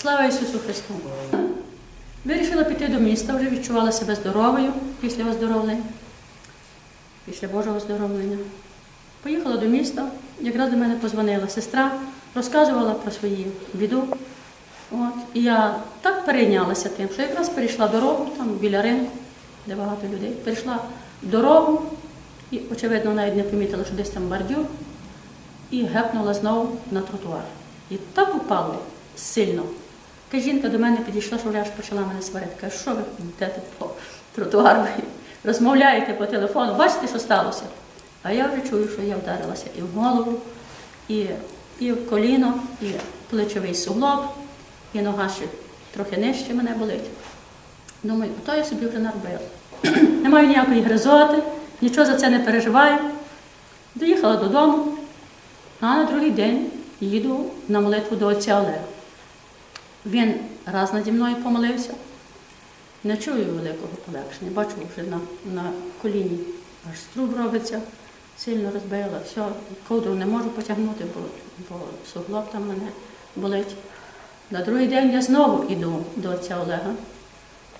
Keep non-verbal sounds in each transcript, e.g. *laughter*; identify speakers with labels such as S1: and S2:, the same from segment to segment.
S1: Слава Ісусу Христу! Вирішила піти до міста, вже відчувала себе здоровою після оздоровлення, після Божого оздоровлення. Поїхала до міста, якраз до мене позвонила сестра, розказувала про свою біду. От. І я так перейнялася тим, що якраз перейшла дорогу там біля ринку, де багато людей, перейшла дорогу і, очевидно, навіть не помітила, що десь там бордюр, і гепнула знову на тротуар. І так упало сильно. Яка жінка до мене підійшла, що аж почала мене сварити. Каже, що ви йдете по тротуару, розмовляєте по телефону, бачите, що сталося? А я вже чую, що я вдарилася і в голову, і, і в коліно, і плечовий суглоб, і нога ще трохи нижче мене болить. Думаю, то я собі вже наробила. *clears throat* Не маю ніякої гризоти, нічого за це не переживаю. Доїхала додому, а на другий день їду на молитву до отця Олега. Він раз наді мною помолився, не чую великого полегшення. Бачу, вже на, на коліні аж струб робиться, сильно розбила, все, ковдру не можу потягнути, бо, бо суглоб там мене болить. На другий день я знову йду до отця Олега,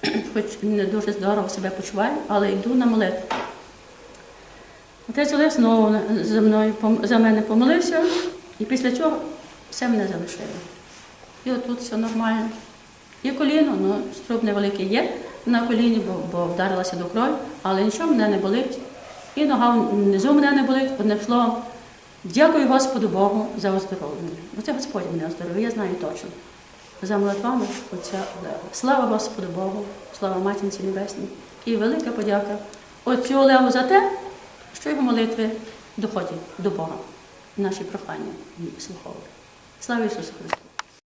S1: *clears throat* хоч не дуже здорово себе почуваю, але йду на молитву. Отець Олег знову за, мною, за мене помолився, і після цього все мене залишило. І отут все нормально. І коліно, ну, струб невеликий є на коліні, бо, бо вдарилася до крові, але нічого мене не болить. І нога внизу мене не болить, одним словом. Дякую Господу Богу за оздоровлення. Оце Господь мене оздоровив, я знаю точно. За молитвами Отця Олега. Слава Господу Богу, слава Матінці Небесній. І велика подяка Отцю Олегу за те, що його молитви доходять до Бога, наші прохання і слуховують. Слава Ісусу Христу!